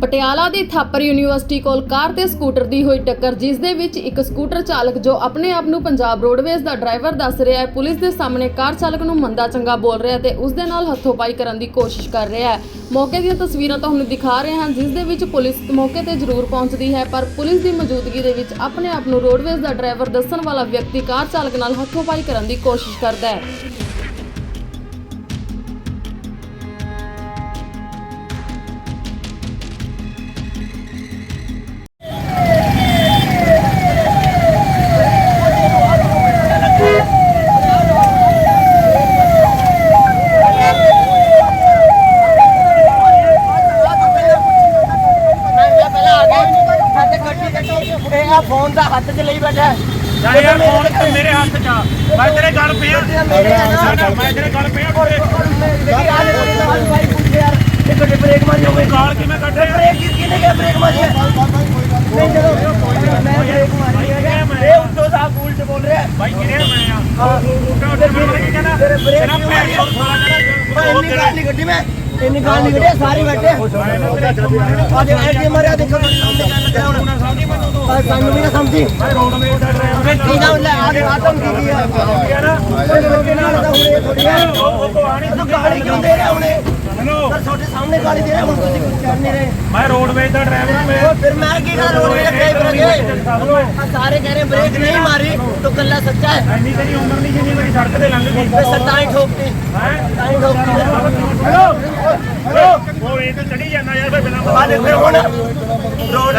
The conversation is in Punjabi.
ਪਟਿਆਲਾ ਦੀ ਥਾਪਰ ਯੂਨੀਵਰਸਿਟੀ ਕੋਲ ਕਾਰ ਤੇ ਸਕੂਟਰ ਦੀ ਹੋਈ ਟੱਕਰ, ਜਿਸ ਦੇ ਵਿੱਚ ਇੱਕ ਸਕੂਟਰ ਚਾਲਕ ਜੋ ਆਪਣੇ ਆਪ ਨੂੰ ਪੰਜਾਬ ਰੋਡਵੇਜ਼ ਦਾ ਡਰਾਈਵਰ ਦੱਸ ਰਿਹਾ ਹੈ, ਪੁਲਿਸ ਦੇ ਸਾਹਮਣੇ ਕਾਰ ਚਾਲਕ ਨੂੰ ਮੰਦਾ ਚੰਗਾ ਬੋਲ ਰਿਹਾ ਤੇ ਉਸ ਦੇ ਨਾਲ ਹੱਥੋਂਬਾਈ ਕਰਨ ਦੀ ਕੋਸ਼ਿਸ਼ ਕਰ ਰਿਹਾ ਹੈ। ਮੌਕੇ ਦੀਆਂ ਤਸਵੀਰਾਂ ਤੁਹਾਨੂੰ ਦਿਖਾ ਰਹੇ ਹਾਂ, ਜਿਸ ਦੇ ਵਿੱਚ ਪੁਲਿਸ ਮੌਕੇ ਤੇ ਜ਼ਰੂਰ ਪਹੁੰਚਦੀ ਹੈ, ਪਰ ਪੁਲਿਸ ਦੀ ਮੌਜੂਦਗੀ ਦੇ ਵਿੱਚ ਆਪਣੇ ਆਪ ਨੂੰ ਰੋਡਵੇਜ਼ ਦਾ ਡਰਾਈਵਰ ਦੱਸਣ ਵਾਲਾ ਵਿਅਕਤੀ ਕਾਰ ਚਾਲਕ ਨਾਲ ਹੱਥੋਂਬਾਈ ਕਰਨ ਦੀ ਕੋਸ਼ਿਸ਼ ਕਰਦਾ ਹੈ। ਇਹ ਆ ਫੋਨ ਦਾ ਹੱਥ 'ਚ ਲਈ ਬੈਠਾ ਹੈ। ਯਾਰ ਯਾਰ ਫੋਨ ਤੇ ਮੇਰੇ ਹੱਥ 'ਚ ਆ। ਮੈਂ ਤੇਰੇ ਗੱਲ ਪਿਆ। ਮੇਰੇ ਹੱਥ 'ਚ ਮੈਂ ਤੇਰੇ ਗੱਲ ਪਿਆ ਕੋਲੇ। ਮੇਰੀ ਆ ਲੈ ਕੋਈ ਸਵਾਲ ਭਾਈ ਪੁੱਛ ਯਾਰ ਇਹ ਗੱਡੀ ਬ੍ਰੇਕ ਮਾਰੀ ਹੋਵੇ। ਕਾਲ ਕਿਵੇਂ ਕੱਢ ਰਿਹਾ? ਬ੍ਰੇਕ ਕਿਸ ਕਿਨੇ ਕਿਹਾ ਬ੍ਰੇਕ ਮਾਰੀ ਹੈ? ਨਹੀਂ। ਜਦੋਂ ਮੈਂ ਬ੍ਰੇਕ ਮਾਰੀ ਹੈ ਇਹ ਉੱਤੋਂ ਸਾਹਿਬ ਉਲਟ ਬੋਲ ਰਿਹਾ। ਹੈ। ਬਾਈ ਕਿਹੜੇ ਮੈਂ ਆ? ਹਾਂ। ਉੱਟਾ ਉੱਟਾ ਮੈਂ ਕੀ ਕਹਿੰਦਾ ਤੇਰੇ ਬ੍ਰੇਕ ਤੇਰਾ ਕਿਉਂ ਪੈਰ ਮਾਰੀ? ਸੁਣ ਸਾਲਾ ਮੈਂ ਇੰਨੀ ਗਾਲ ਨਹੀਂ ਕੱਢੀ ਮੈਂ। ਇੰਨੀ ਗਾਲ ਨਹੀਂ ਕੱਢੀ ਸਾਰੀ ਬੈਠੇ। ਆ ਦੇ ਐ ਮਾਰਿਆ ਦੇਖੋ। ਸਾਹਮਣੇ ਗੱਲ ਲੱਗਿਆ ਹੁਣ ਨਾ ਸਮਝੀ ਮੈਨੂੰ ਤੂੰ ਆ ਸਾਨੂੰ ਵੀ ਨਾ ਸਮਝੀ। ਮੈਂ ਰੋਡਵੇਜ਼ ਦਾ ਡਰਾਈਵਰ ਕੀ ਨਾਮ ਲੈ ਆ ਦੇ ਆਤਮ ਕੀ ਕੀ ਹੈ ਨਾ ਕੋਈ ਲੋਕੇ ਨਾਲ ਤਾਂ ਹੁਣੇ ਥੋੜੀ ਹੈ ਉਹ ਉਹ ਆਣੀ ਤੂੰ ਗਾਲੀ ਕਿਉਂ ਦੇ ਰਿਹਾ ਹੁਣੇ? ਸਰ ਤੁਹਾਡੇ ਸਾਹਮਣੇ ਗਾਲੀ ਦੇ ਰਿਹਾ ਹੁਣ ਤੁਸੀਂ ਕੁਝ ਕਰ ਨਹੀਂ ਰਹੇ। ਮੈਂ ਰੋਡਵੇਜ਼ ਦਾ ਡਰਾਈਵਰ ਮੈਂ ਫਿਰ ਮੈਂ ਕੀ ਕਰ ਰੋਡ ਵਿੱਚ ਕਈ ਬਰਗੇ ਆ ਸਾਰੇ ਕਹਿ ਰਹੇ ਬ੍ਰੇਕ ਨਹੀਂ ਮਾਰੀ तो ਕੱਲਾ ਸੱਚਾ ਹੈ। ਐਨੀ ਤੇਰੀ ਉਮਰ ਨਹੀਂ ਜਿੰਨੀ ਮੇਰੀ ਸੜਕ ਤੇ ਲੰਘ ਗਈ। ਤੇ ਹੀ ਠੋਕਤੀ। ਹੈ? ਤਾਂ ਹੀ ਠੋਕਤੀ। Hello hello? ਉਹ ਇਹ ਤੇ ਚੜੀ ਜਾਂਦਾ ਯਾਰ ਬਿਨਾਂ ਆ ਦੇ ਫਿਰ ਹੁਣ ਰੋਡ